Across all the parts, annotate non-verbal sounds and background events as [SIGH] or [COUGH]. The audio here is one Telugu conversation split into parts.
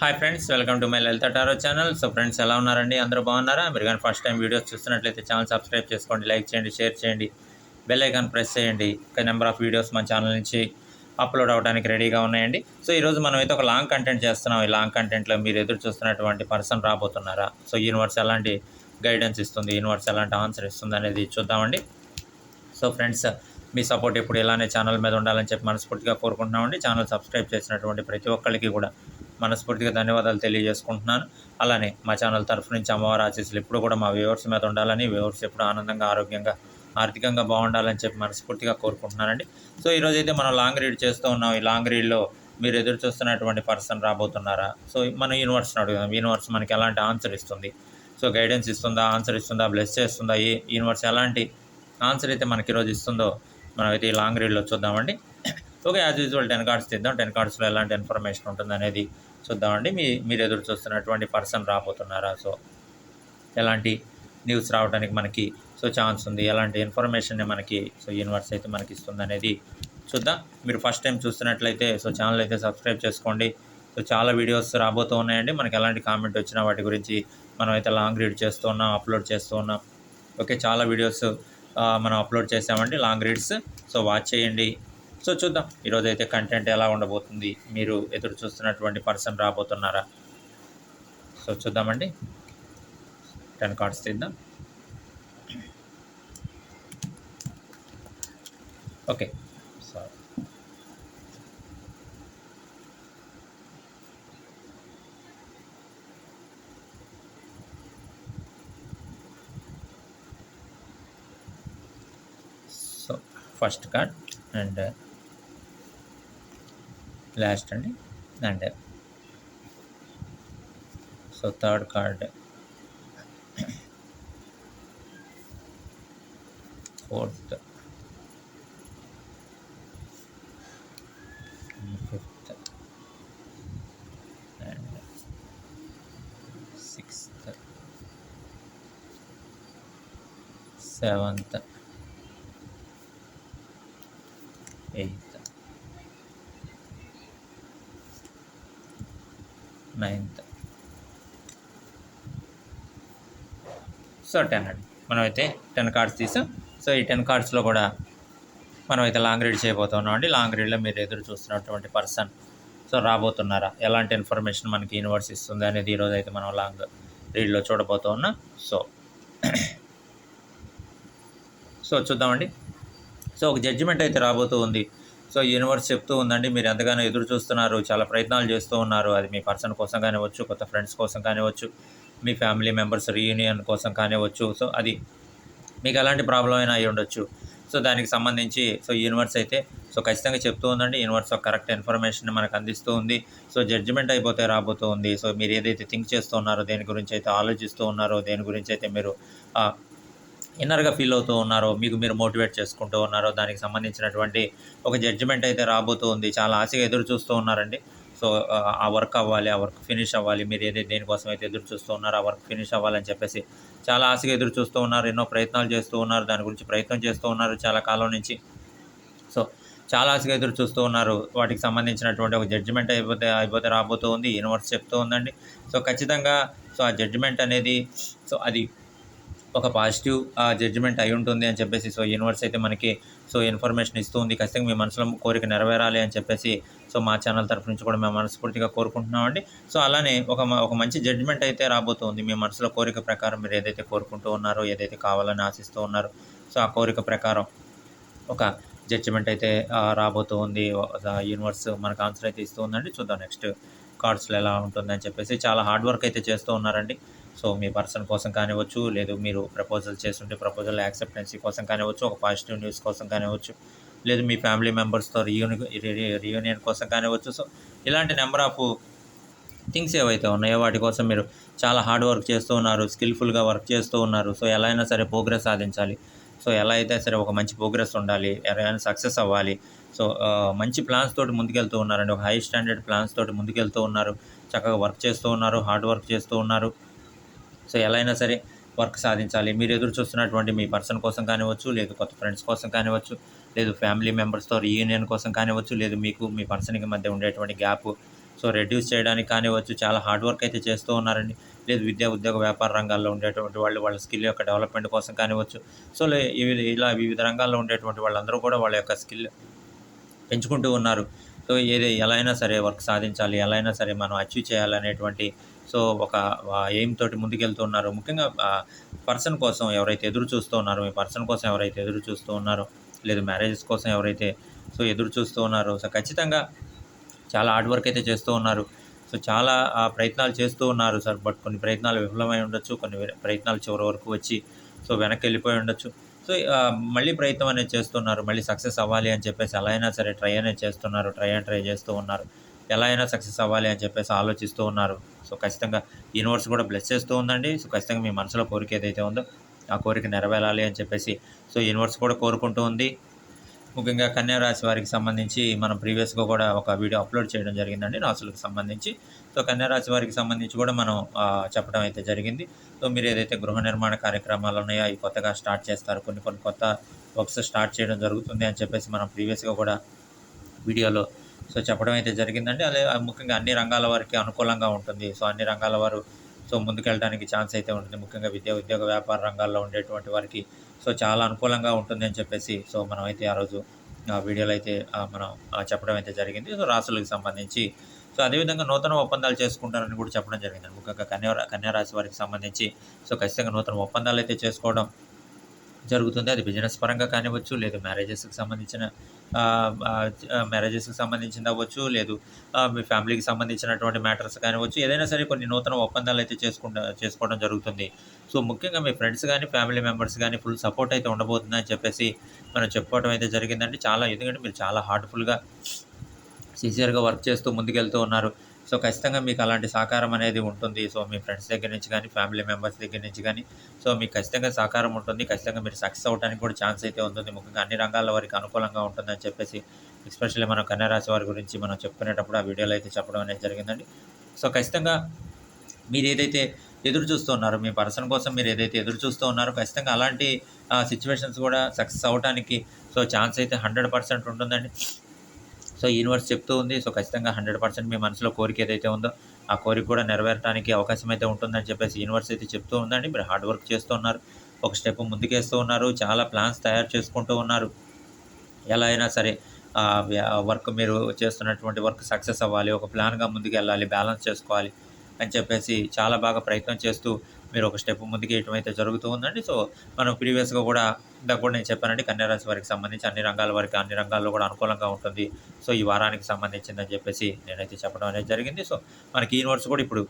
Hi friends welcome to my Lalitha tarot channel so friends ఎలా ఉన్నారండి? అందరూ బాగున్నారా? మీరు కానీ ఫస్ట్ టైం వీడియోస్ చూస్తున్నట్లయితే ఛానల్ సబ్స్క్రైబ్ చేసుకోండి లైక్ చేయండి షేర్ చేయండి బెల్ ఐకాన్ ప్రెస్ చేయండి. ఒక నెంబర్ ఆఫ్ వీడియోస్ మన ఛానల్ నుంచి అప్లోడ్ అవడానికి రెడీగా ఉన్నాయండి. సో ఈరోజు మనం అయితే ఒక లాంగ్ కంటెంట్ చేస్తున్నాం. ఈ లాంగ్ కంటెంట్లో మీరు ఎదురు చూస్తున్నటువంటి పర్సన్ రాబోతున్నారా? సో యూనివర్స్ ఎలాంటి గైడెన్స్ ఇస్తుంది? యూనివర్స్ ఎలాంటి ఆన్సర్ ఇస్తుంది అనేది చూద్దామండి. సో ఫ్రెండ్స్ మీ సపోర్ట్ ఇప్పుడు ఇలానే ఛానల్ మీద ఉండాలని చెప్పి మనస్ఫూర్తిగా కోరుకుంటున్నామండి. ఛానల్ సబ్స్క్రైబ్ చేసినటువంటి ప్రతి ఒక్కరికి కూడా మనస్ఫూర్తిగా ధన్యవాదాలు తెలియజేసుకుంటున్నాను. అలానే మా ఛానల్ తరఫు నుంచి అమ్మవారి ఆశీస్సులు ఎప్పుడు కూడా మా వ్యూవర్స్ మీద ఉండాలని వ్యూవర్స్ ఎప్పుడు ఆనందంగా ఆరోగ్యంగా ఆర్థికంగా బాగుండాలని చెప్పి మనస్ఫూర్తిగా కోరుకుంటున్నానండి. సో ఈరోజు అయితే మనం లాంగ్ రీడ్ చేస్తూ ఉన్నాం. ఈ లాంగ్ రీడ్లో మీరు ఎదురు చూస్తున్నటువంటి పర్సన్ రాబోతున్నారా? సో మన యూనివర్స్ని అడుగుదాం. యూనివర్స్ మనకి ఎలాంటి ఆన్సర్ ఇస్తుంది? సో గైడెన్స్ ఇస్తుందా? ఆన్సర్ ఇస్తుందా? బ్లెస్ చేస్తుందా? ఈ యూనివర్స్ ఎలాంటి ఆన్సర్ అయితే మనకి ఈరోజు ఇస్తుందో మనం అయితే ఈ లాంగ్ రీడ్లో చూద్దామండి. Okay as usual ten cards తీద్దాం. టెన్ కార్డ్స్లో ఎలాంటి ఇన్ఫర్మేషన్ ఉంటుంది అనేది చూద్దామండి. మీ మీరు ఎదురు చూస్తున్నటువంటి పర్సన్ రాబోతున్నారా? సో ఎలాంటి న్యూస్ రావడానికి మనకి సో ఛాన్స్ ఉంది. ఎలాంటి ఇన్ఫర్మేషన్ మనకి సో యూనివర్స్ అయితే మనకి ఇస్తుంది అనేది చూద్దాం. మీరు ఫస్ట్ టైం చూస్తున్నట్లయితే సో ఛానల్ అయితే సబ్స్క్రైబ్ చేసుకోండి. సో చాలా వీడియోస్ రాబోతూ ఉన్నాయండి. మనకి ఎలాంటి కామెంట్ వచ్చినా వాటి గురించి మనం అయితే లాంగ్ రీడ్ చేస్తూ ఉన్నాం అప్లోడ్ చేస్తూ ఉన్నాం. ఓకే చాలా వీడియోస్ మనం అప్లోడ్ చేసామండి. Long reads. సో వాచ్ చేయండి. సో చూద్దాం. ఈరోజు అయితే కంటెంట్ ఎలా ఉండబోతుంది? మీరు ఎదురు చూస్తున్నటువంటి పర్సన్ రాబోతున్నారా? సో చూద్దామండి. టెన్ కార్డ్స్ తీద్దాం. Okay so so first card and last అండి. And so third card. Fourth. Fifth. And sixth. Seventh. Ninth. So ten అండి. మనమైతే టెన్ కార్డ్స్ తీసాం. సో ఈ టెన్ కార్డ్స్లో కూడా మనమైతే లాంగ్ రీడ్ చేయబోతున్నాం అండి. లాంగ్ రీడ్లో మీరు ఎదురు చూస్తున్నటువంటి పర్సన్. సో రాబోతున్నారా? ఎలాంటి ఇన్ఫర్మేషన్ మనకి యూనివర్స్ ఇస్తుంది అనేది ఈరోజు అయితే మనం లాంగ్ రీడ్లో చూడబోతూ ఉన్నాం. సో [CLEARS THROAT] సో చూద్దామండి. సో ఒక జడ్జిమెంట్ అయితే రాబోతూ ఉంది. సో యూనివర్స్ చెప్తూ ఉందండి. మీరు ఎంతగానో ఎదురు చూస్తున్నారు చాలా ప్రయత్నాలు చేస్తూ ఉన్నారు. అది మీ పర్సన్ కోసం కానివచ్చు కొత్త ఫ్రెండ్స్ కోసం కానివచ్చు మీ ఫ్యామిలీ మెంబర్స్ రీయూనియన్ కోసం కానివచ్చు సో అది మీకు ఎలాంటి ప్రాబ్లం అయినా అయి ఉండొచ్చు. సో దానికి సంబంధించి సో యూనివర్స్ అయితే సో ఖచ్చితంగా చెప్తూ ఉందండి. యూనివర్స్ ఒక కరెక్ట్ ఇన్ఫర్మేషన్ మనకు అందిస్తూ ఉంది. సో జడ్జిమెంట్ అయిపోతే రాబోతూ ఉంది. సో మీరు ఏదైతే థింక్ చేస్తూ ఉన్నారో దేని గురించి అయితే ఆలోచిస్తూ ఉన్నారో దేని గురించి అయితే మీరు ఇన్నర్గా ఫీల్ అవుతూ ఉన్నారో మీకు మీరు మోటివేట్ చేసుకుంటూ ఉన్నారో దానికి సంబంధించినటువంటి ఒక జడ్జిమెంట్ అయితే రాబోతూ ఉంది. చాలా ఆశగా ఎదురు చూస్తూ ఉన్నారండి. సో ఆ వర్క్ అవ్వాలి ఆ వర్క్ ఫినిష్ అవ్వాలి. మీరు ఏదైతే దేనికోసం అయితే ఎదురు చూస్తూ ఉన్నారో ఆ వర్క్ ఫినిష్ అవ్వాలని చెప్పేసి చాలా ఆశగా ఎదురు చూస్తూ ఉన్నారు. ఎన్నో ప్రయత్నాలు చేస్తూ ఉన్నారు. దాని గురించి ప్రయత్నం చేస్తూ ఉన్నారు చాలా కాలం నుంచి. సో చాలా ఆశగా ఎదురు చూస్తూ ఉన్నారు. వాటికి సంబంధించినటువంటి ఒక జడ్జిమెంట్ అయిపోతే అయిపోతే రాబోతూ ఉంది. యూనివర్స్ చెప్తూ ఉందండి. సో ఖచ్చితంగా సో ఆ జడ్జిమెంట్ అనేది సో అది ఒక పాజిటివ్ జడ్జిమెంట్ అయి ఉంటుంది అని చెప్పేసి సో యూనివర్స్ అయితే మనకి సో ఇన్ఫర్మేషన్ ఇస్తూ ఉంది ఖచ్చితంగా మీ మనసులో కోరిక నెరవేరాలి అని చెప్పేసి సో మా ఛానల్ తరఫు నుంచి కూడా మేము మనస్ఫూర్తిగా కోరుకుంటున్నామండి. సో అలానే ఒక ఒక మంచి జడ్జిమెంట్ అయితే రాబోతుంది. మీ మనసులో కోరిక ప్రకారం మీరు ఏదైతే కోరుకుంటూ ఉన్నారో ఏదైతే కావాలని ఆశిస్తూ ఉన్నారో సో ఆ కోరిక ప్రకారం ఒక జడ్జిమెంట్ అయితే రాబోతూ ఉంది యూనివర్స్ మనకు ఆన్సర్ అయితే ఇస్తూ ఉందండి చూద్దాం నెక్స్ట్ కార్డ్స్లో ఎలా ఉంటుందని చెప్పేసి. చాలా హార్డ్ వర్క్ అయితే చేస్తూ ఉన్నారండి. సో మీ పర్సన్ కోసం కానివ్వచ్చు లేదు మీరు ప్రపోజల్ చేస్తుంటే ప్రపోజల్ యాక్సెప్టెన్సీ కోసం కానివ్వచ్చు ఒక పాజిటివ్ న్యూస్ కోసం కానివ్వచ్చు లేదు మీ ఫ్యామిలీ మెంబర్స్తో రియూని రియూనియన్ కోసం కానివ్వచ్చు. సో ఇలాంటి నెంబర్ ఆఫ్ థింగ్స్ ఏవైతే ఉన్నాయో వాటి కోసం మీరు చాలా హార్డ్ వర్క్ చేస్తూ ఉన్నారు స్కిల్ఫుల్గా వర్క్ చేస్తూ ఉన్నారు. సో ఎలా అయినా సరే ప్రోగ్రెస్ సాధించాలి. సో ఎలా అయితే సరే ఒక మంచి ప్రోగ్రెస్ ఉండాలి ఎలా సక్సెస్ అవ్వాలి. సో మంచి ప్లాన్స్ తోటి ముందుకెళ్తూ ఉన్నారండి. ఒక హై స్టాండర్డ్ ప్లాన్స్ తోటి ముందుకెళ్తూ ఉన్నారు. చక్కగా వర్క్ చేస్తూ ఉన్నారు హార్డ్ వర్క్ చేస్తూ ఉన్నారు. సో ఎలా అయినా సరే వర్క్ సాధించాలి. మీరు ఎదురు చూస్తున్నటువంటి మీ పర్సన్ కోసం కానివచ్చు లేదు కొత్త ఫ్రెండ్స్ కోసం కానివచ్చు లేదు ఫ్యామిలీ మెంబర్స్తో రీయూనియన్ కోసం కానివచ్చు లేదు మీకు మీ పర్సన్కి మధ్య ఉండేటువంటి గ్యాప్. సో రెడ్యూస్ చేయడానికి కానివచ్చు చాలా హార్డ్ వర్క్ అయితే చేస్తూ ఉన్నారండి. లేదు విద్యా ఉద్యోగ వ్యాపార రంగాల్లో ఉండేటువంటి వాళ్ళు వాళ్ళ స్కిల్ యొక్క డెవలప్మెంట్ కోసం కానివచ్చు సో లే ఇలా వివిధ రంగాల్లో ఉండేటువంటి వాళ్ళందరూ కూడా వాళ్ళ యొక్క స్కిల్ పెంచుకుంటూ ఉన్నారు. సో ఏది ఎలా అయినా సరే వర్క్ సాధించాలి ఎలా అయినా సరే మనం అచీవ్ చేయాలనేటువంటి సో ఒక ఎయిమ్ తోటి ముందుకెళ్తూ ఉన్నారు. ముఖ్యంగా పర్సన్ కోసం ఎవరైతే ఎదురు చూస్తూ ఉన్నారో మీ పర్సన్ కోసం ఎవరైతే ఎదురు చూస్తూ ఉన్నారో లేదు మ్యారేజెస్ కోసం ఎవరైతే సో ఎదురు చూస్తూ ఉన్నారో సో ఖచ్చితంగా చాలా హార్డ్ వర్క్ అయితే చేస్తూ ఉన్నారు. సో చాలా ప్రయత్నాలు చేస్తూ ఉన్నారు సార్ బట్ కొన్ని ప్రయత్నాలు విఫలమై ఉండొచ్చు కొన్ని ప్రయత్నాలు చివరి వరకు వచ్చి సో వెనక్కి వెళ్ళిపోయి ఉండొచ్చు. సో మళ్ళీ ప్రయత్నం అనేది చేస్తున్నారు మళ్ళీ సక్సెస్ అవ్వాలి అని చెప్పేసి ఎలా అయినా సరే ట్రై అనేది చేస్తున్నారు ట్రై అండ్ ట్రై చేస్తూ ఉన్నారు. ఎలా అయినా సక్సెస్ అవ్వాలి అని చెప్పేసి ఆలోచిస్తూ ఉన్నారు. సో ఖచ్చితంగా యూనివర్స్ కూడా బ్లెస్ చేస్తూ ఉందండి. సో ఖచ్చితంగా మీ మనసులో కోరిక ఏదైతే ఉందో ఆ కోరిక నెరవేరాలి అని చెప్పేసి సో యూనివర్స్ కూడా కోరుకుంటూ ఉంది. ముఖ్యంగా కన్యా రాశి వారికి సంబంధించి మనం ప్రీవియస్గా కూడా ఒక వీడియో అప్లోడ్ చేయడం జరిగిందండి రాసులకు సంబంధించి. సో కన్యా రాశి వారికి సంబంధించి కూడా మనం చెప్పడం అయితే జరిగింది. సో మీరు ఏదైతే గృహ నిర్మాణ కార్యక్రమాలు ఉన్నాయో అవి కొత్తగా స్టార్ట్ చేస్తారు. కొన్ని కొన్ని కొత్త వర్క్స్ స్టార్ట్ చేయడం జరుగుతుంది అని చెప్పేసి మనం ప్రీవియస్గా కూడా వీడియోలో సో చెప్పడం అయితే జరిగిందండి. అదే ముఖ్యంగా అన్ని రంగాల వారికి అనుకూలంగా ఉంటుంది. సో అన్ని రంగాల వారు సో ముందుకెళ్ళడానికి ఛాన్స్ అయితే ఉంటుంది. ముఖ్యంగా విద్య ఉద్యోగ వ్యాపార రంగాల్లో ఉండేటువంటి వారికి సో చాలా అనుకూలంగా ఉంటుంది అని చెప్పేసి సో మనం అయితే ఆ రోజు ఆ వీడియోలు అయితే మనం చెప్పడం అయితే జరిగింది. సో రాసులకు సంబంధించి సో అదేవిధంగా నూతన ఒప్పందాలు చేసుకుంటారని కూడా చెప్పడం జరిగింది. ముఖ్యంగా కన్యా కన్యా రాశి వారికి సంబంధించి సో ఖచ్చితంగా నూతన ఒప్పందాలు అయితే చేసుకోవడం జరుగుతుంది. అది బిజినెస్ పరంగా కానివ్వచ్చు లేదు మ్యారేజెస్కి సంబంధించిన మ్యారేజెస్కి సంబంధించింది అవ్వచ్చు లేదు మీ ఫ్యామిలీకి సంబంధించినటువంటి మ్యాటర్స్ కానివ్వచ్చు ఏదైనా సరే కొన్ని నూతన ఒప్పందాలు అయితే చేసుకుంటా చేసుకోవడం జరుగుతుంది. సో ముఖ్యంగా మీ ఫ్రెండ్స్ కానీ ఫ్యామిలీ మెంబర్స్ కానీ ఫుల్ సపోర్ట్ అయితే ఉండబోతుందని చెప్పేసి మనం చెప్పుకోవడం అయితే జరిగిందండి. చాలా ఎందుకంటే మీరు చాలా హార్ట్ఫుల్గా సిన్సియర్గా వర్క్ చేస్తూ ముందుకెళ్తూ ఉన్నారు. సో ఖచ్చితంగా మీకు అలాంటి సహకారం అనేది ఉంటుంది. సో మీ ఫ్రెండ్స్ దగ్గర నుంచి కానీ ఫ్యామిలీ మెంబర్స్ దగ్గర నుంచి కానీ సో మీకు ఖచ్చితంగా సహకారం ఉంటుంది. ఖచ్చితంగా మీరు సక్సెస్ అవడానికి కూడా ఛాన్స్ అయితే ఉంటుంది. ముఖ్యంగా అన్ని రంగాల వారికి అనుకూలంగా ఉంటుందని చెప్పేసి ఎస్పెషల్లీ మనం కన్యా రాశి వారి గురించి మనం చెప్పుకునేటప్పుడు ఆ వీడియోలో అయితే చెప్పడం అనేది జరిగిందండి. సో ఖచ్చితంగా మీరు ఏదైతే ఎదురు చూస్తూ ఉన్నారు మీ పర్సన్ కోసం మీరు ఏదైతే ఎదురు చూస్తూ ఉన్నారో ఖచ్చితంగా అలాంటి సిచ్యువేషన్స్ కూడా సక్సెస్ అవ్వడానికి సో ఛాన్స్ అయితే హండ్రెడ్ పర్సెంట్ ఉంటుందండి. సో యూనివర్స్ చెప్తూ ఉంది. సో ఖచ్చితంగా హండ్రెడ్ పర్సెంట్ మీ మనసులో కోరిక ఏదైతే ఉందో ఆ కోరిక కూడా నెరవేరడానికి అవకాశం అయితే ఉంటుందని చెప్పేసి యూనివర్స్ అయితే చెప్తూ ఉందండి. మీరు హార్డ్ వర్క్ చేస్తూ ఉన్నారు. ఒక స్టెప్ ముందుకేస్తూ ఉన్నారు. చాలా ప్లాన్స్ తయారు చేసుకుంటూ ఉన్నారు. ఎలా అయినా సరే వర్క్ మీరు చేస్తున్నటువంటి వర్క్ సక్సెస్ అవ్వాలి. ఒక ప్లాన్గా ముందుకు వెళ్ళాలి బ్యాలెన్స్ చేసుకోవాలి అని చెప్పేసి చాలా బాగా ప్రయత్నం చేస్తూ మీరు ఒక స్టెప్ ముందుకు వేయటం అయితే జరుగుతూ ఉందండి. సో మనం ప్రీవియస్గా కూడా ఇందాక కూడా నేను చెప్పానండి కన్యారాశి వారికి సంబంధించి అన్ని రంగాల వారికి అన్ని రంగాల్లో కూడా అనుకూలంగా ఉంటుంది. సో ఈ వారానికి సంబంధించిందని చెప్పేసి నేనైతే చెప్పడం అనేది జరిగింది. సో మనకి యూనివర్స్ కూడా ఇప్పుడు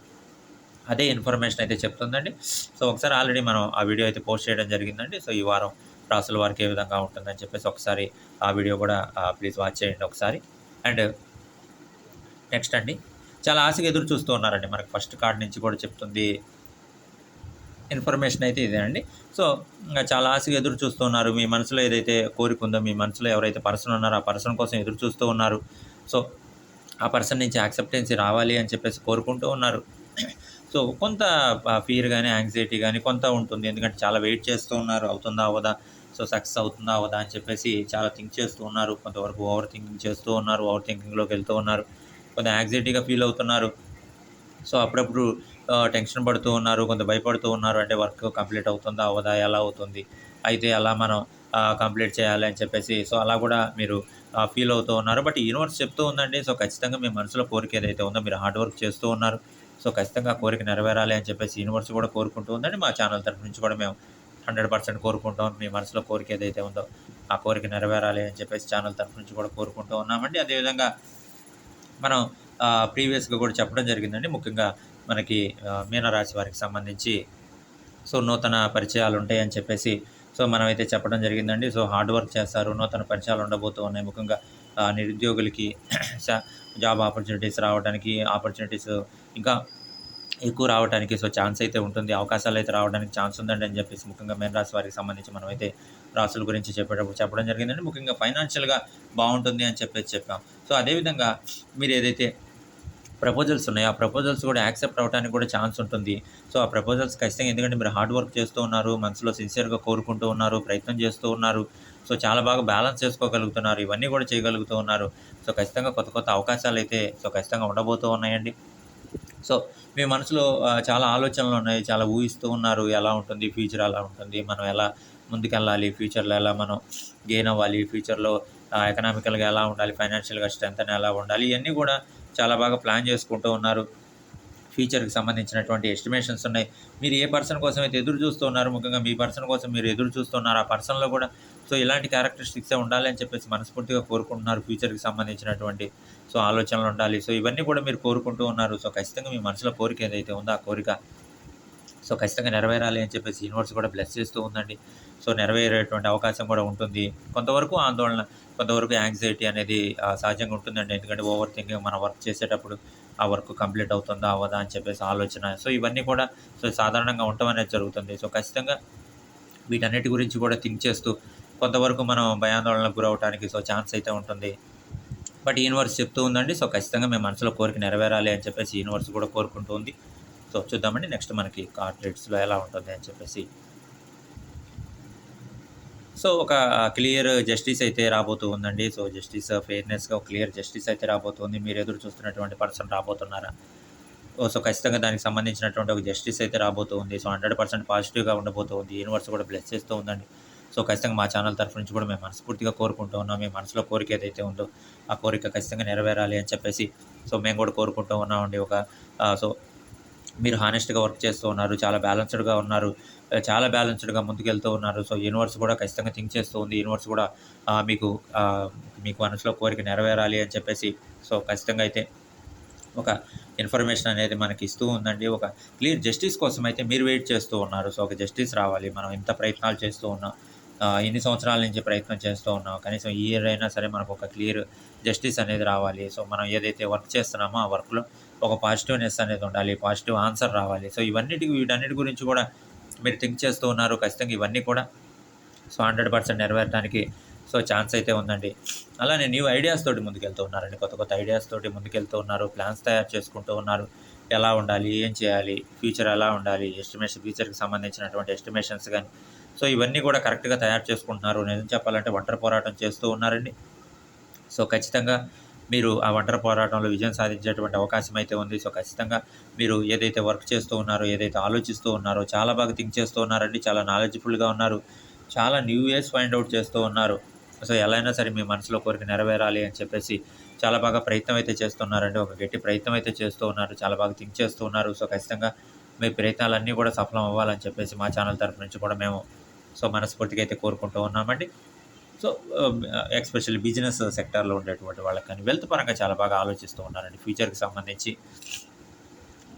అదే ఇన్ఫర్మేషన్ అయితే చెప్తుందండి. సో ఒకసారి ఆల్రెడీ మనం ఆ వీడియో అయితే పోస్ట్ చేయడం జరిగిందండి. సో ఈ వారం రాసుల వారికి ఏ విధంగా ఉంటుందని చెప్పేసి ఒకసారి ఆ వీడియో కూడా ప్లీజ్ వాచ్ చేయండి ఒకసారి. అండ్ నెక్స్ట్ అండి చాలా ఆశగా ఎదురు చూస్తూ ఉన్నారండి. మనకు ఫస్ట్ కార్డ్ నుంచి కూడా చెప్తుంది ఇన్ఫర్మేషన్ అయితే ఇదేనండి. సో ఇంకా చాలా ఆశగా ఎదురు చూస్తున్నారు మీ మనసులో ఏదైతే కోరిక ఉందో మీ మనసులో ఎవరైతే పర్సన్ ఉన్నారో ఆ పర్సన్ కోసం ఎదురు చూస్తూ ఉన్నారు. సో ఆ పర్సన్ నుంచి యాక్సెప్టెన్సీ రావాలి అని చెప్పేసి కోరుకుంటూ ఉన్నారు. సో కొంత ఫీర్ కానీ యాంగ్జైటీ కానీ కొంత ఉంటుంది. ఎందుకంటే చాలా వెయిట్ చేస్తూ ఉన్నారు. అవుతుందా అవదా సో సక్సెస్ అవుతుందా అవదా అని చెప్పేసి చాలా థింక్ చేస్తూ ఉన్నారు. కొంతవరకు ఓవర్ థింకింగ్ చేస్తూ ఉన్నారు. ఓవర్ థింకింగ్లోకి వెళ్తూ ఉన్నారు. కొంత యాంగ్జైటీగా ఫీల్ అవుతున్నారు. సో అప్పుడప్పుడు టెన్షన్ పడుతూ ఉన్నారు కొంత భయపడుతూ ఉన్నారు. అంటే వర్క్ కంప్లీట్ అవుతుందా అవదా ఎలా అవుతుంది? అయితే అలా మనం కంప్లీట్ చేయాలి అని చెప్పేసి సో అలా కూడా మీరు ఫీల్ అవుతూ ఉన్నారు. బట్ యూనివర్స్ చెప్తూ ఉందండి సో ఖచ్చితంగా మీ మనసులో కోరిక ఏదైతే ఉందో మీరు హార్డ్ వర్క్ చేస్తూ ఉన్నారు. సో ఖచ్చితంగా కోరిక నెరవేరాలి అని చెప్పేసి యూనివర్స్ కూడా కోరుకుంటూ ఉందండి. మా ఛానల్ తరఫు నుంచి కూడా మేము హండ్రెడ్ పర్సెంట్ కోరుకుంటాం. మీ మనసులో కోరిక ఏదైతే ఉందో ఆ కోరిక నెరవేరాలి అని చెప్పేసి ఛానల్ తరఫు నుంచి కూడా కోరుకుంటూ ఉన్నామండి. అదేవిధంగా మనం ప్రీవియస్గా కూడా చెప్పడం జరిగిందండి. ముఖ్యంగా మనకి మీనరాశి వారికి సంబంధించి సో నూతన పరిచయాలు ఉంటాయని చెప్పేసి సో మనమైతే చెప్పడం జరిగిందండి. సో హార్డ్ వర్క్ చేస్తారు నూతన పరిచయాలు ఉండబోతూ ఉన్నాయి. ముఖ్యంగా నిరుద్యోగులకి [CLEARS THROAT] జాబ్ ఆపర్చునిటీస్ రావడానికి ఆపర్చునిటీస్ ఇంకా ఎక్కువ రావడానికి సో ఛాన్స్ అయితే ఉంటుంది. అవకాశాలు అయితే రావడానికి ఛాన్స్ ఉందండి అని చెప్పేసి ముఖ్యంగా మెయిన్ రాశి వారికి సంబంధించి మనమైతే రాసుల గురించి చెప్పేటప్పుడు చెప్పడం జరిగిందండి. ముఖ్యంగా ఫైనాన్షియల్గా బాగుంటుంది అని చెప్పేసి చెప్పాం. సో అదేవిధంగా మీరు ఏదైతే ప్రపోజల్స్ ఉన్నాయి. ఆ ప్రపోజల్స్ కూడా యాక్సెప్ట్ అవ్వడానికి కూడా ఛాన్స్ ఉంటుంది. సో ఆ ప్రపోజల్స్ ఖచ్చితంగా ఎందుకంటే మీరు హార్డ్ వర్క్ చేస్తూ ఉన్నారు మనసులో సిన్సియర్గా కోరుకుంటూ ఉన్నారు ప్రయత్నం చేస్తూ ఉన్నారు. సో చాలా బాగా బ్యాలెన్స్ చేసుకోగలుగుతున్నారు. ఇవన్నీ కూడా చేయగలుగుతూ ఉన్నారు. సో ఖచ్చితంగా కొత్త కొత్త అవకాశాలు అయితే సో ఖచ్చితంగా ఉండబోతూ ఉన్నాయండి. సో మీ మనసులో చాలా ఆలోచనలు ఉన్నాయి. చాలా ఊహిస్తూ ఉన్నారు. ఎలా ఉంటుంది? ఫ్యూచర్ ఎలా ఉంటుంది? మనం ఎలా ముందుకెళ్ళాలి? ఫ్యూచర్లో ఎలా మనం గెయిన్ అవ్వాలి? ఫ్యూచర్లో ఎకనామికల్గా ఎలా ఉండాలి? ఫైనాన్షియల్గా స్ట్రెంత్ అని ఎలా ఉండాలి. ఇవన్నీ కూడా చాలా బాగా ప్లాన్ చేసుకుంటూ ఉన్నారు. ఫ్యూచర్కి సంబంధించినటువంటి ఎస్టిమేషన్స్ ఉన్నాయి. మీరు ఏ పర్సన్ కోసం అయితే ఎదురు చూస్తూ ఉన్నారు ముఖ్యంగా మీ పర్సన్ కోసం మీరు ఎదురు చూస్తున్నారు ఆ పర్సన్లో కూడా. సో ఇలాంటి క్యారెక్టరిస్టిక్సే ఉండాలి అని చెప్పేసి మనస్ఫూర్తిగా కోరుకుంటున్నారు ఫ్యూచర్కి సంబంధించినటువంటి. సో ఆలోచనలు ఉండాలి. సో ఇవన్నీ కూడా మీరు కోరుకుంటూ ఉన్నారు. సో ఖచ్చితంగా మీ మనసులో కోరిక ఏదైతే ఉందో ఆ కోరిక. సో ఖచ్చితంగా నెరవేరాలి అని చెప్పేసి యూనివర్స్ కూడా బ్లెస్ చేస్తూ ఉందండి. సో నెరవేరేటువంటి అవకాశం కూడా ఉంటుంది. కొంతవరకు ఆందోళన కొంతవరకు యాంగ్జైటీ అనేది సహజంగా ఉంటుందండి. ఎందుకంటే ఓవర్ థింకింగ్ మనం వర్క్ చేసేటప్పుడు ఆ వర్క్ కంప్లీట్ అవుతుందా అవ్వదా అని చెప్పేసి ఆలోచన. సో ఇవన్నీ కూడా సో సాధారణంగా ఉండటం అనేది జరుగుతుంది. సో ఖచ్చితంగా వీటన్నిటి గురించి కూడా థింక్ చేస్తూ కొంతవరకు మనం భయాందోళనకు గురవటానికి సో ఛాన్స్ అయితే ఉంటుంది. బట్ యూనివర్స్ చెప్తూ ఉందండి. సో ఖచ్చితంగా మేము మనసులో కోరిక నెరవేరాలి అని చెప్పేసి యూనివర్స్ కూడా కోరుకుంటూ ఉంది. సో చూద్దామండి. నెక్స్ట్ మనకి కార్పొరేట్స్లో ఎలా ఉంటుంది అని చెప్పేసి సో ఒక క్లియర్ జస్టిస్ అయితే రాబోతూ ఉందండి. సో జస్టిస్ ఫెయిర్నెస్గా క్లియర్ జస్టిస్ అయితే రాబోతుంది. మీరు ఎదురు చూస్తున్నటువంటి పర్సన్ రాబోతున్నారా? సో ఖచ్చితంగా దానికి సంబంధించినటువంటి ఒక జస్టిస్ అయితే రాబోతూ ఉంది సో హండ్రెడ్ పర్సెంట్ పాజిటివ్గా ఉండబోతూ ఉంది యూనివర్స్ కూడా బ్లెస్ చేస్తూ ఉందండి. సో ఖచ్చితంగా మా ఛానల్ తరఫు నుంచి కూడా మేము మనస్ఫూర్తిగా కోరుకుంటూ ఉన్నాం. మీ మనసులో కోరిక ఏదైతే ఉందో ఆ కోరిక ఖచ్చితంగా నెరవేరాలి అని చెప్పేసి సో మేము కూడా కోరుకుంటూ ఉన్నామండి. ఒక సో మీరు హానెస్ట్గా వర్క్ చేస్తూ ఉన్నారు చాలా బ్యాలెన్స్డ్గా ఉన్నారు చాలా బ్యాలెన్స్డ్గా ముందుకెళ్తూ ఉన్నారు. సో యూనివర్స్ కూడా ఖచ్చితంగా థింక్ చేస్తూ ఉంది. యూనివర్స్ కూడా మీకు మీకు మనసులో కోరిక నెరవేరాలి అని చెప్పేసి సో ఖచ్చితంగా అయితే ఒక ఇన్ఫర్మేషన్ అనేది మనకి ఇస్తూ ఉందండి. ఒక క్లియర్ జస్టిస్ కోసం అయితే మీరు వెయిట్ చేస్తూ ఉన్నారు. సో ఒక జస్టిస్ రావాలి. మనం ఇంత ప్రయత్నాలు చేస్తూ ఉన్నాం ఎన్ని సంవత్సరాల నుంచి ప్రయత్నం చేస్తూ ఉన్నాం కనీసం ఈ ఇయర్ అయినా సరే మనకు ఒక క్లియర్ జస్టిస్ అనేది రావాలి. సో మనం ఏదైతే వర్క్ చేస్తున్నామో ఆ వర్క్లో ఒక పాజిటివ్నెస్ అనేది ఉండాలి పాజిటివ్ ఆన్సర్ రావాలి. సో ఇవన్నిటి వీటన్నిటి గురించి కూడా మీరు థింక్ చేస్తూ ఉన్నారు. ఖచ్చితంగా ఇవన్నీ కూడా సో హండ్రెడ్ పర్సెంట్ నెరవేరడానికి సో ఛాన్స్ అయితే ఉందండి. అలానే న్యూ ఐడియాస్ తోటి ముందుకెళ్తూ ఉన్నారండి. కొత్త కొత్త ఐడియాస్ తోటి ముందుకెళ్తూ ఉన్నారు. ప్లాన్స్ తయారు చేసుకుంటూ ఉన్నారు. ఎలా ఉండాలి? ఏం చేయాలి? ఫ్యూచర్ ఎలా ఉండాలి? ఎస్టిమేషన్ ఫ్యూచర్కి సంబంధించినటువంటి ఎస్టిమేషన్స్ కానీ సో ఇవన్నీ కూడా కరెక్ట్గా తయారు చేసుకుంటున్నారు. నిజం చెప్పాలంటే ఒంటరి పోరాటం చేస్తూ ఉన్నారండి. సో ఖచ్చితంగా మీరు ఆ ఒంటరి పోరాటంలో విజయం సాధించేటువంటి అవకాశం అయితే ఉంది. సో ఖచ్చితంగా మీరు ఏదైతే వర్క్ చేస్తూ ఉన్నారో ఏదైతే ఆలోచిస్తూ ఉన్నారో చాలా బాగా థింక్ చేస్తూ ఉన్నారండి. చాలా నాలెడ్జ్ఫుల్గా ఉన్నారు. చాలా న్యూ ఇయర్స్ ఫైండ్ అవుట్ చేస్తూ ఉన్నారు. సో ఎలా అయినా సరే మీ మనసులో కోరిక నెరవేరాలి అని చెప్పేసి చాలా బాగా ప్రయత్నం అయితే చేస్తున్నారండి. ఒక గట్టి ప్రయత్నం అయితే చేస్తూ ఉన్నారు. చాలా బాగా థింక్ చేస్తూ ఉన్నారు. సో ఖచ్చితంగా మీ ప్రయత్నాలన్నీ కూడా సఫలం అవ్వాలని చెప్పేసి మా ఛానల్ తరఫు నుంచి కూడా మేము సో మనస్ఫూర్తిగా అయితే కోరుకుంటూ ఉన్నామండి. సో ఎక్స్పెషల్లీ బిజినెస్ సెక్టార్లో ఉండేటువంటి వాళ్ళకి కానీ వెల్త్ పరంగా చాలా బాగా ఆలోచిస్తూ ఉన్నారండి. ఫ్యూచర్కి సంబంధించి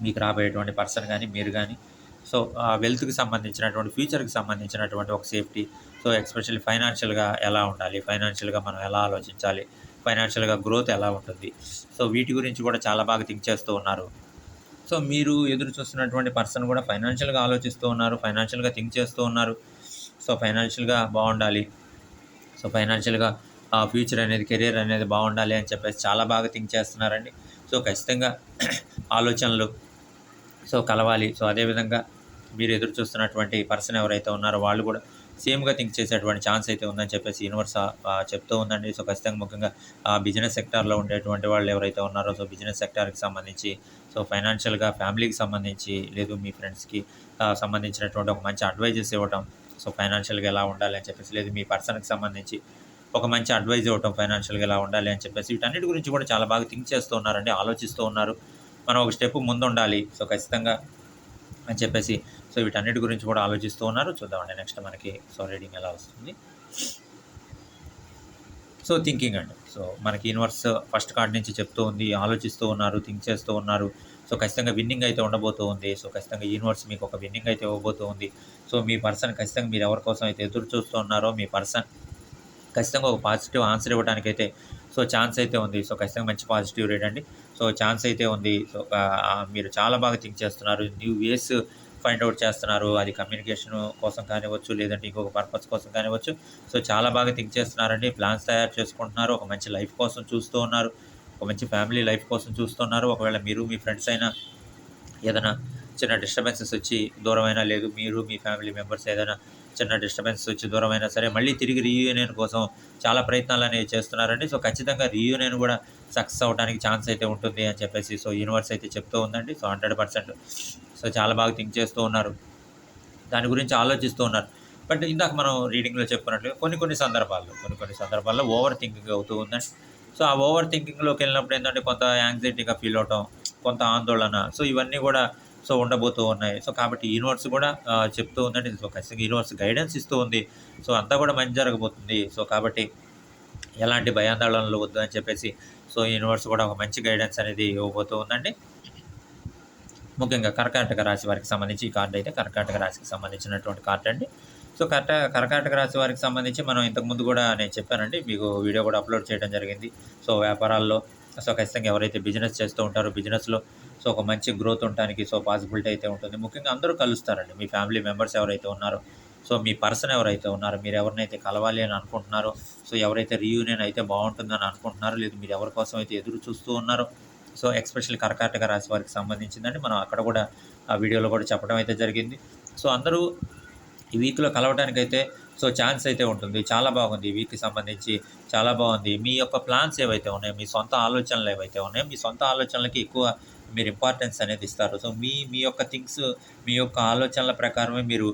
మీకు రాబోయేటువంటి పర్సన్ కానీ మీరు కానీ సో ఆ వెల్త్కి సంబంధించినటువంటి ఫ్యూచర్కి సంబంధించినటువంటి ఒక సేఫ్టీ సో ఎక్స్పెషల్లీ ఫైనాన్షియల్గా ఎలా ఉండాలి? ఫైనాన్షియల్గా మనం ఎలా ఆలోచించాలి? ఫైనాన్షియల్గా గ్రోత్ ఎలా ఉంటుంది? సో వీటి గురించి కూడా చాలా బాగా థింక్ చేస్తూ ఉన్నారు. సో మీరు ఎదురు చూస్తున్నటువంటి పర్సన్ కూడా ఫైనాన్షియల్గా ఆలోచిస్తూ ఉన్నారు ఫైనాన్షియల్గా థింక్ చేస్తూ ఉన్నారు. సో ఫైనాన్షియల్గా బాగుండాలి. సో ఫైనాన్షియల్గా ఫ్యూచర్ అనేది కెరీర్ అనేది బాగుండాలి అని చెప్పేసి చాలా బాగా థింక్ చేస్తున్నారండి. సో ఖచ్చితంగా [CLEARS THROAT] ఆలోచనలు సో కలవాలి. సో అదేవిధంగా మీరు ఎదురు చూస్తున్నటువంటి పర్సన్ ఎవరైతే ఉన్నారో వాళ్ళు కూడా సేమ్గా థింక్ చేసేటువంటి ఛాన్స్ అయితే ఉందని చెప్పేసి యూనివర్స్ చెప్తూ ఉందండి. సో ఖచ్చితంగా ముఖ్యంగా ఆ బిజినెస్ సెక్టార్లో ఉండేటువంటి వాళ్ళు ఎవరైతే ఉన్నారో సో బిజినెస్ సెక్టార్కి సంబంధించి సో ఫైనాన్షియల్గా ఫ్యామిలీకి సంబంధించి లేదు మీ ఫ్రెండ్స్కి సంబంధించినటువంటి ఒక మంచి అడ్వైజెస్ ఇవ్వటం సో ఫైనాన్షియల్గా ఎలా ఉండాలి అని చెప్పేసి లేదు మీ పర్సన్కి సంబంధించి ఒక మంచి అడ్వైజ్ ఇవ్వటం ఫైనాన్షియల్గా ఎలా ఉండాలి అని చెప్పేసి వీటన్నిటి గురించి కూడా చాలా బాగా థింక్ చేస్తూ ఉన్నారండి ఆలోచిస్తూ ఉన్నారు. మనం ఒక స్టెప్ ముందు ఉండాలి సో ఖచ్చితంగా అని చెప్పేసి సో వీటన్నిటి గురించి కూడా ఆలోచిస్తూ ఉన్నారు. చూద్దామండి నెక్స్ట్ మనకి సో రీడింగ్ ఎలా వస్తుంది? సో థింకింగ్ అండి. సో మనకి యూనివర్స్ ఫస్ట్ కార్డ్ నుంచి చెప్తూ ఉంది ఆలోచిస్తూ ఉన్నారు థింక్ చేస్తూ ఉన్నారు. సో ఖచ్చితంగా విన్నింగ్ అయితే ఉండబోతూ ఉంది సో ఖచ్చితంగా యూనివర్స్ మీకు ఒక విన్నింగ్ అయితే ఇవ్వబోతూ ఉంది సో మీ పర్సన్ ఖచ్చితంగా మీరు ఎవరి కోసం అయితే ఎదురు చూస్తూ ఉన్నారో మీ పర్సన్ ఖచ్చితంగా ఒక పాజిటివ్ ఆన్సర్ ఇవ్వడానికి అయితే సో ఛాన్స్ అయితే ఉంది. సో ఖచ్చితంగా మంచి పాజిటివ్ రేట్ అండి. సో ఛాన్స్ అయితే ఉంది. సో మీరు చాలా బాగా థింక్ చేస్తున్నారు. న్యూ వేస్ ఫైండ్ అవుట్ చేస్తున్నారు. అది కమ్యూనికేషన్ కోసం కానివ్వచ్చు లేదంటే ఇంకొక పర్పస్ కోసం కానివ్వచ్చు. సో చాలా బాగా థింక్ చేస్తున్నారండి. ప్లాన్స్ తయారు చేసుకుంటున్నారు. ఒక మంచి లైఫ్ కోసం చూస్తూ ఉన్నారు. ఒక మంచి ఫ్యామిలీ లైఫ్ కోసం చూస్తున్నారు. ఒకవేళ మీరు మీ ఫ్రెండ్స్ అయినా ఏదైనా చిన్న డిస్టర్బెన్సెస్ వచ్చి దూరమైనా లేదు మీరు మీ ఫ్యామిలీ మెంబర్స్ ఏదైనా చిన్న డిస్టర్బెన్స్ వచ్చి దూరమైనా సరే మళ్ళీ తిరిగి రీయూనియన్ కోసం చాలా ప్రయత్నాలు అనేవి చేస్తున్నారండి. సో ఖచ్చితంగా రీయూనియన్ కూడా సక్సెస్ అవ్వడానికి ఛాన్స్ అయితే ఉంటుంది అని చెప్పేసి సో యూనివర్స్ అయితే చెప్తూ ఉందండి. So hundred percent. సో చాలా బాగా థింక్ చేస్తూ ఉన్నారు. దాని గురించి ఆలోచిస్తూ ఉన్నారు. బట్ ఇందాక మనం రీడింగ్లో చెప్పుకున్నట్లుగా కొన్ని కొన్ని సందర్భాల్లో కొన్ని కొన్ని సందర్భాల్లో ఓవర్ థింకింగ్ అవుతూ ఉందండి. సో ఆ ఓవర్ థింకింగ్లోకి వెళ్ళినప్పుడు ఏంటంటే కొంత యాంగ్జైటీగా ఫీల్ అవటం కొంత ఆందోళన. సో ఇవన్నీ కూడా సో ఉండబోతూ ఉన్నాయి. సో కాబట్టి యూనివర్స్ కూడా చెప్తూ ఉందండి. సో ఖచ్చితంగా యూనివర్స్ గైడెన్స్ ఇస్తూ ఉంది. సో అంతా కూడా మంచి జరగబోతుంది. సో కాబట్టి ఎలాంటి భయాందోళనలు వద్దు అని చెప్పేసి సో యూనివర్స్ కూడా ఒక మంచి గైడెన్స్ అనేది ఇవ్వబోతూ ఉందండి. ముఖ్యంగా కర్కాటక రాశి వారికి సంబంధించి ఈ కార్డు అయితే కర్కాటక రాశికి సంబంధించినటువంటి కార్డు అండి. సో కరెక్ట్ కర్కాటక రాశి వారికి సంబంధించి మనం ఇంతకుముందు కూడా నేను చెప్పానండి. మీకు వీడియో కూడా అప్లోడ్ చేయడం జరిగింది. సో వ్యాపారాల్లో సో ఖచ్చితంగా ఎవరైతే బిజినెస్ చేస్తూ ఉంటారో బిజినెస్లో సో ఒక మంచి గ్రోత్ ఉండడానికి సో పాసిబిలిటీ అయితే ఉంటుంది. ముఖ్యంగా అందరూ కలుస్తారండి. మీ ఫ్యామిలీ మెంబర్స్ ఎవరైతే ఉన్నారో సో మీ పర్సన్ ఎవరైతే ఉన్నారో మీరు ఎవరినైతే కలవాలి అని అనుకుంటున్నారో సో ఎవరైతే రీయూనియన్ అయితే బాగుంటుందని అనుకుంటున్నారో లేదు మీరు ఎవరి కోసం అయితే ఎదురు చూస్తూ ఉన్నారో సో ఎక్స్పెషల్లీ కర్కాటక రాశి వారికి సంబంధించిందండి. మనం అక్కడ కూడా ఆ వీడియోలో కూడా చెప్పడం అయితే జరిగింది. సో అందరూ ఈ వీక్లో కలవడానికైతే సో ఛాన్స్ అయితే ఉంటుంది. చాలా బాగుంది ఈ వీక్కి సంబంధించి. చాలా బాగుంది. మీ యొక్క ప్లాన్స్ ఏవైతే ఉన్నాయో మీ సొంత ఆలోచనలు ఏవైతే ఉన్నాయో మీ సొంత ఆలోచనలకి ఎక్కువ మీరు ఇంపార్టెన్స్ అనేది ఇస్తారు. సో మీ మీ యొక్క థింగ్స్ మీ యొక్క ఆలోచనల ప్రకారమే మీరు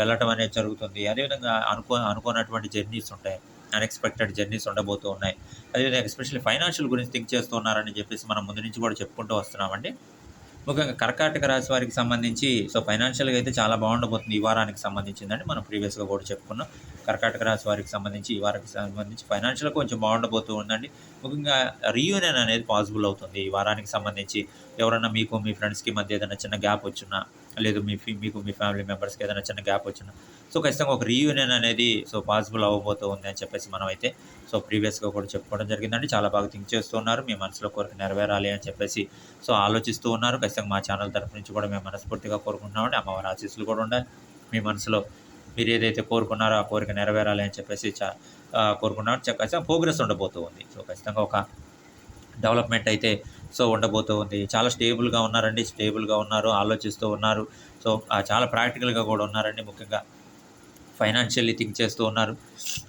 వెళ్ళటం అనేది జరుగుతుంది. అదేవిధంగా అనుకో అనుకోనటువంటి జర్నీస్ ఉంటాయి. అన్ఎక్స్పెక్టెడ్ జర్నీస్ ఉండబోతూ ఉన్నాయి. అదేవిధంగా ఎస్పెషల్లీ ఫైనాన్షియల్ గురించి థింక్ చేస్తున్నారని చెప్పేసి మనం ముందు నుంచి కూడా చెప్పుకుంటూ వస్తున్నామండి. ముఖ్యంగా కర్కాటక రాశి వారికి సంబంధించి సో ఫైనాన్షియల్గా అయితే చాలా బాగుండబోతుంది ఈ వారానికి సంబంధించిందండి. మనం ప్రీవియస్గా కూడా చెప్పుకున్నాం. కర్కాటక రాశి వారికి సంబంధించి ఈ వారానికి సంబంధించి ఫైనాన్షియల్గా కొంచెం బాగుండబోతూ ఉందండి. ముఖ్యంగా రీయూనియన్ అనేది పాసిబుల్ అవుతుంది. ఈ వారానికి సంబంధించి ఎవరన్నా మీకు మీ ఫ్రెండ్స్కి మధ్య ఏదైనా చిన్న గ్యాప్ వచ్చినా లేదు మీ ఫీ- మీకు మీ ఫ్యామిలీ మెంబర్స్కి ఏదైనా చిన్న గ్యాప్ వచ్చినా. సో ఖచ్చితంగా ఒక రీయూనియన్ అనేది సో పాసిబుల్ అవ్వబోతూ ఉంది అని చెప్పేసి మనం అయితే సో ప్రీవియస్గా కూడా చెప్పుకోవడం జరిగిందండి. చాలా బాగా థింక్ చేస్తూ ఉన్నారు మీ మనసులో కోరిక నెరవేరాలి అని చెప్పేసి సో ఆలోచిస్తూ ఉన్నారు. ఖచ్చితంగా మా ఛానల్ తరఫు నుంచి కూడా మేము మనస్ఫూర్తిగా కోరుకుంటున్నామండి. అమ్మవారి ఆశీస్సులు కూడా ఉండాలి. మీ మనసులో మీరు ఏదైతే కోరుకున్నారో ఆ కోరిక నెరవేరాలి అని చెప్పేసి చా ఆ, కోరుకున్నారు. ఖచ్చితంగా ప్రోగ్రెస్ ఉండబోతూ ఉంది. సో ఖచ్చితంగా ఒక డెవలప్మెంట్ అయితే సో ఉండబోతూ ఉంది. చాలా స్టేబుల్గా ఉన్నారండి స్టేబుల్గా ఉన్నారు ఆలోచిస్తూ ఉన్నారు. సో చాలా ప్రాక్టికల్గా కూడా ఉన్నారండి ముఖ్యంగా. ఫైనాన్షియల్లీ థింక్ చేస్తూ ఉన్నారు.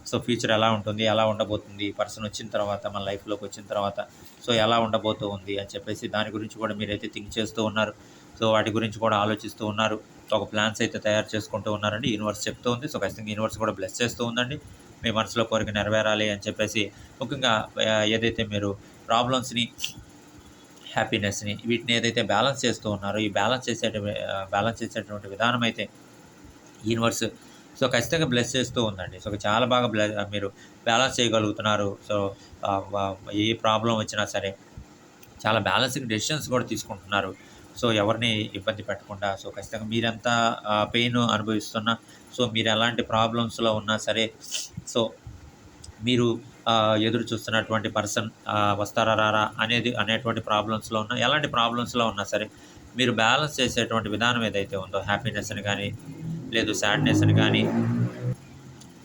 సో ఫ్యూచర్ ఎలా ఉంటుంది ఎలా ఉండబోతుంది పర్సన్ వచ్చిన తర్వాత మన లైఫ్లోకి వచ్చిన తర్వాత సో ఎలా ఉండబోతూ ఉంది అని చెప్పేసి దాని గురించి కూడా మీరైతే థింక్ చేస్తూ ఉన్నారు. సో వాటి గురించి కూడా ఆలోచిస్తూ ఉన్నారు. ఒక ప్లాన్స్ అయితే తయారు చేసుకుంటూ ఉన్నారండి. యూనివర్స్ చెప్తూ ఉంది. సో ఖచ్చితంగా యూనివర్స్ కూడా బ్లెస్ చేస్తూ ఉందండి. మీ మనసులో కోరిక నెరవేరాలి అని చెప్పేసి ముఖ్యంగా ఏదైతే మీరు ప్రాబ్లమ్స్ని హ్యాపీనెస్ని వీటిని ఏదైతే బ్యాలెన్స్ చేస్తూ ఉన్నారో ఈ బ్యాలెన్స్ చేసే బ్యాలెన్స్ చేసేటువంటి విధానం అయితే యూనివర్స్ సో ఖచ్చితంగా బ్లెస్ చేస్తూ ఉందండి. సో చాలా బాగా బ్లె మీరు బ్యాలెన్స్ చేయగలుగుతున్నారు. సో ఏ ప్రాబ్లం వచ్చినా సరే చాలా బ్యాలెన్సింగ్ డెసిషన్స్ కూడా తీసుకుంటున్నారు. సో ఎవరిని ఇబ్బంది పెట్టకుండా సో ఖచ్చితంగా మీరెంత పెయిన్ అనుభవిస్తున్నా సో మీరు ఎలాంటి ప్రాబ్లమ్స్లో ఉన్నా సరే సో మీరు ఎదురు చూస్తున్నటువంటి పర్సన్ వస్తారా రారా అనేది అనేటువంటి ప్రాబ్లమ్స్లో ఉన్నా ఎలాంటి ప్రాబ్లమ్స్లో ఉన్నా సరే మీరు బ్యాలెన్స్ చేసేటువంటి విధానం ఏదైతే ఉందో హ్యాపీనెస్ని కానీ లేదు సాడ్నెస్ని కానీ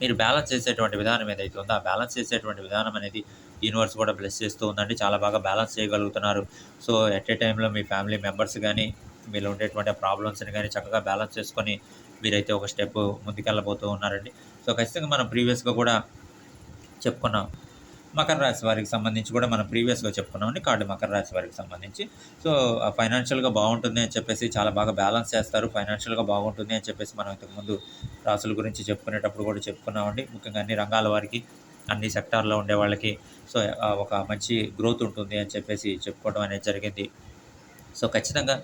మీరు బ్యాలెన్స్ చేసేటువంటి విధానం ఏదైతే ఉందో ఆ బ్యాలెన్స్ చేసేటువంటి విధానం అనేది యూనివర్స్ కూడా బ్లెస్ చేస్తూ ఉందండి. చాలా బాగా బ్యాలెన్స్ చేయగలుగుతున్నారు. సో ఎట్ ఏ టైంలో మీ ఫ్యామిలీ మెంబర్స్ కానీ మీలో ఉండేటువంటి ప్రాబ్లమ్స్ని కానీ చక్కగా బ్యాలెన్స్ చేసుకొని మీరైతే ఒక స్టెప్ ముందుకెళ్ళబోతూ ఉన్నారండి. సో ఖచ్చితంగా మనం ప్రీవియస్గా కూడా చెప్పుకున్నాం. మకర రాశి వారికి సంబంధించి కూడా మనం ప్రీవియస్గా చెప్పుకున్నామండి. కార్డు మకర రాశి వారికి సంబంధించి. సో ఫైనాన్షియల్గా బాగుంటుంది అని చెప్పేసి చాలా బాగా బ్యాలెన్స్ చేస్తారు. ఫైనాన్షియల్గా బాగుంటుంది అని చెప్పేసి మనం ఇంతకుముందు రాసుల గురించి చెప్పుకునేటప్పుడు కూడా చెప్పుకున్నామండి. ముఖ్యంగా అన్ని రంగాల వారికి అన్ని సెక్టార్లో ఉండే వాళ్ళకి సో ఒక మంచి గ్రోత్ ఉంటుంది అని చెప్పేసి చెప్పుకోవడం అనేది జరిగింది. సో ఖచ్చితంగా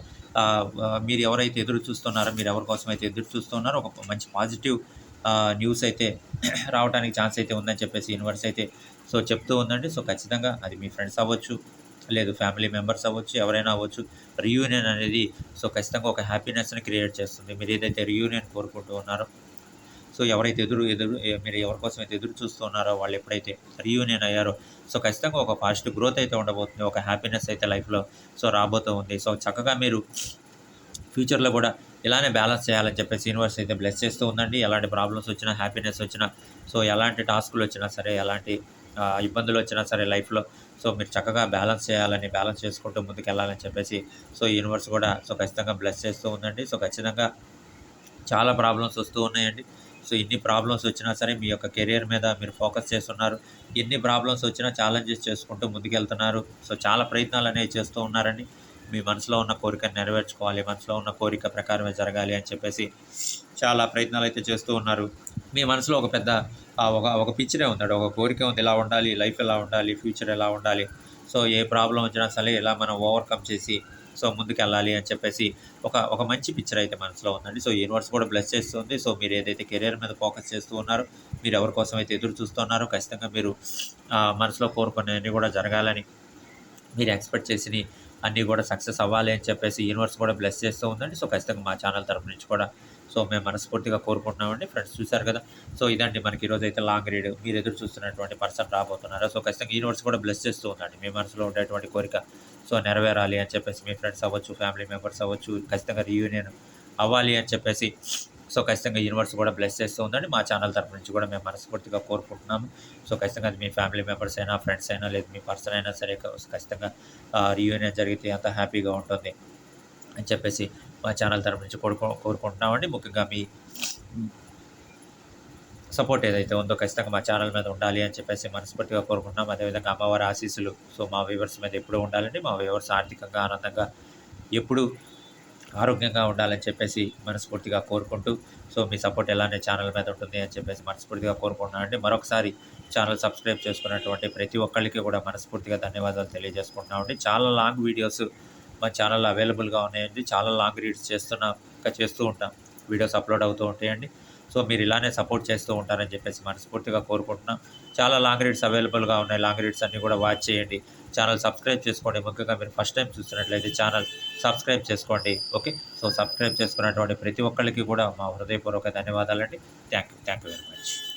మీరు ఎవరైతే ఎదురు చూస్తున్నారో మీరు ఎవరి కోసం అయితే ఎదురు చూస్తున్నారో ఒక మంచి పాజిటివ్ న్యూస్ అయితే [CLEARS THROAT] రావడానికి ఛాన్స్ అయితే ఉందని చెప్పేసి యూనివర్స్ అయితే సో చెప్తూ ఉందండి. సో ఖచ్చితంగా అది మీ ఫ్రెండ్స్ అవ్వచ్చు లేదు ఫ్యామిలీ మెంబర్స్ అవ్వచ్చు ఎవరైనా అవ్వచ్చు. రీయూనియన్ అనేది సో ఖచ్చితంగా ఒక హ్యాపీనెస్ని క్రియేట్ చేస్తుంది. మీరు ఏదైతే రీయూనియన్ కోరుకుంటూ ఉన్నారో సో ఎవరైతే ఎదురు ఎదురు మీరు ఎవరి కోసం అయితే ఎదురు చూస్తూ ఉన్నారో వాళ్ళు ఎప్పుడైతే రీయూనియన్ అయ్యారో సో ఖచ్చితంగా ఒక పాజిటివ్ గ్రోత్ అయితే ఉండబోతుంది. ఒక హ్యాపీనెస్ అయితే లైఫ్లో సో రాబోతూ ఉంది. సో చక్కగా మీరు ఫ్యూచర్లో కూడా ఇలానే బ్యాలెన్స్ చేయాలని చెప్పేసి యూనివర్స్ అయితే బ్లెస్ చేస్తూ ఉందండి. ఎలాంటి ప్రాబ్లమ్స్ వచ్చినా హ్యాపీనెస్ వచ్చినా సో ఎలాంటి టాస్కులు వచ్చినా సరే ఎలాంటి ఇబ్బందులు వచ్చినా సరే లైఫ్లో సో మీరు చక్కగా బ్యాలెన్స్ చేయాలని బ్యాలెన్స్ చేసుకుంటూ ముందుకెళ్ళాలని చెప్పేసి సో యూనివర్స్ కూడా సో ఖచ్చితంగా బ్లెస్ చేస్తూ ఉందండి. సో ఖచ్చితంగా చాలా ప్రాబ్లమ్స్ వస్తూ ఉన్నాయండి. సో ఎన్ని ప్రాబ్లమ్స్ వచ్చినా సరే మీ యొక్క కెరియర్ మీద మీరు ఫోకస్ చేస్తున్నారు. ఎన్ని ప్రాబ్లమ్స్ వచ్చినా ఛాలెంజెస్ చేసుకుంటూ ముందుకెళ్తున్నారు. సో చాలా ప్రయత్నాలు అనేవి చేస్తూ ఉన్నారండి. మీ మనసులో ఉన్న కోరికను నెరవేర్చుకోవాలి మనసులో ఉన్న కోరిక ప్రకారమే జరగాలి అని చెప్పేసి చాలా ప్రయత్నాలు అయితే చేస్తూ ఉన్నారు. మీ మనసులో ఒక పెద్ద ఒక ఒక పిక్చరే ఉందండి ఒక కోరిక ఉంది ఇలా ఉండాలి లైఫ్ ఎలా ఉండాలి ఫ్యూచర్ ఎలా ఉండాలి. సో ఏ ప్రాబ్లం వచ్చినా సరే ఎలా మనం ఓవర్కమ్ చేసి సో ముందుకు వెళ్ళాలి అని చెప్పేసి ఒక ఒక మంచి పిక్చర్ అయితే మనసులో ఉందండి. సో యూనివర్స్ కూడా బ్లెస్ చేస్తుంది. సో మీరు ఏదైతే కెరీర్ మీద ఫోకస్ చేస్తూ ఉన్నారో మీరు ఎవరి కోసం అయితే ఎదురు చూస్తున్నారో ఖచ్చితంగా మీరు మనసులో కోరుకునేవన్నీ కూడా జరగాలని మీరు ఎక్స్పెక్ట్ చేసి అన్నీ కూడా సక్సెస్ అవ్వాలి అని చెప్పేసి యూనివర్స్ కూడా బ్లెస్ చేస్తూ ఉందండి. సో ఖచ్చితంగా మా ఛానల్ తరపు నుంచి కూడా. సో మేము మనస్ఫూర్తిగా కోరుకుంటున్నామండి. ఫ్రెండ్స్ చూశారు కదా? సో ఇదండి మనకి ఈరోజు అయితే లాంగ్ రీడ్ మీరు ఎదురు చూస్తున్నటువంటి పర్సన్ రాబోతున్నారు. సో ఖచ్చితంగా యూనివర్స్ కూడా బ్లెస్ చేస్తూ ఉందండి. మీ మనసులో ఉండేటువంటి కోరిక సో నెరవేరాలి అని చెప్పేసి మీ ఫ్రెండ్స్ అవ్వచ్చు ఫ్యామిలీ మెంబర్స్ అవ్వచ్చు ఖచ్చితంగా రీయూనియన్ అవ్వాలి అని చెప్పేసి సో ఖచ్చితంగా యూనివర్స్ కూడా బ్లెస్ చేస్తూ ఉందండి. మా ఛానల్ తరపు నుంచి కూడా మేము మనస్ఫూర్తిగా కోరుకుంటున్నాము. సో ఖచ్చితంగా అది మీ ఫ్యామిలీ మెంబర్స్ అయినా ఫ్రెండ్స్ అయినా లేదు మీ పర్సన్ అయినా సరే ఖచ్చితంగా రీయూనియన్ జరిగితే అంత హ్యాపీగా ఉంటుంది అని చెప్పేసి మా ఛానల్ తరపు నుంచి కోరుకో కోరుకుంటున్నామండి. ముఖ్యంగా మీ సపోర్ట్ ఏదైతే ఉందో ఖచ్చితంగా మా ఛానల్ మీద ఉండాలి అని చెప్పేసి మనస్ఫూర్తిగా కోరుకుంటున్నాం అదేవిధంగా అమ్మవారి ఆశీస్సులు సో మా వ్యూవర్స్ మీద ఎప్పుడూ ఉండాలండి. మా వ్యూవర్స్ ఆర్థికంగా ఆనందంగా ఎప్పుడు ఆరోగ్యంగా ఉండాలని చెప్పేసి మనస్ఫూర్తిగా కోరుకుంటూ సో మీ సపోర్ట్ ఎలానే ఛానల్ మీద ఉంటుంది అని చెప్పేసి మనస్ఫూర్తిగా కోరుకుంటున్నానండి. మరొకసారి ఛానల్ సబ్స్క్రైబ్ చేసుకున్నటువంటి ప్రతి ఒక్కరికి కూడా మనస్ఫూర్తిగా ధన్యవాదాలు తెలియజేసుకుంటున్నామండి. చాలా లాంగ్ వీడియోస్ మా ఛానల్లో అవైలబుల్గా ఉన్నాయండి. చాలా లాంగ్ రీడ్స్ చేస్తున్నాం ఇంకా చేస్తూ ఉంటాం. వీడియోస్ అప్లోడ్ అవుతూ ఉంటాయండి. సో మీరు ఇలానే సపోర్ట్ చేస్తూ ఉంటారని చెప్పేసి మనస్ఫూర్తిగా కోరుకుంటున్నాం. చాలా లాంగ్ రీడ్స్ అవైలబుల్గా ఉన్నాయి. లాంగ్ రీడ్స్ అన్నీ కూడా వాచ్ చేయండి. ఛానల్ సబ్స్క్రైబ్ చేసుకోండి. ముఖ్యంగా మీరు ఫస్ట్ టైం చూస్తున్నట్లయితే ఛానల్ సబ్స్క్రైబ్ చేసుకోండి. ఓకే? సో సబ్స్క్రైబ్ చేసుకున్నటువంటి ప్రతి ఒక్కరికి కూడా మా హృదయపూర్వక ధన్యవాదాలండి. Thank you. Thank you very much.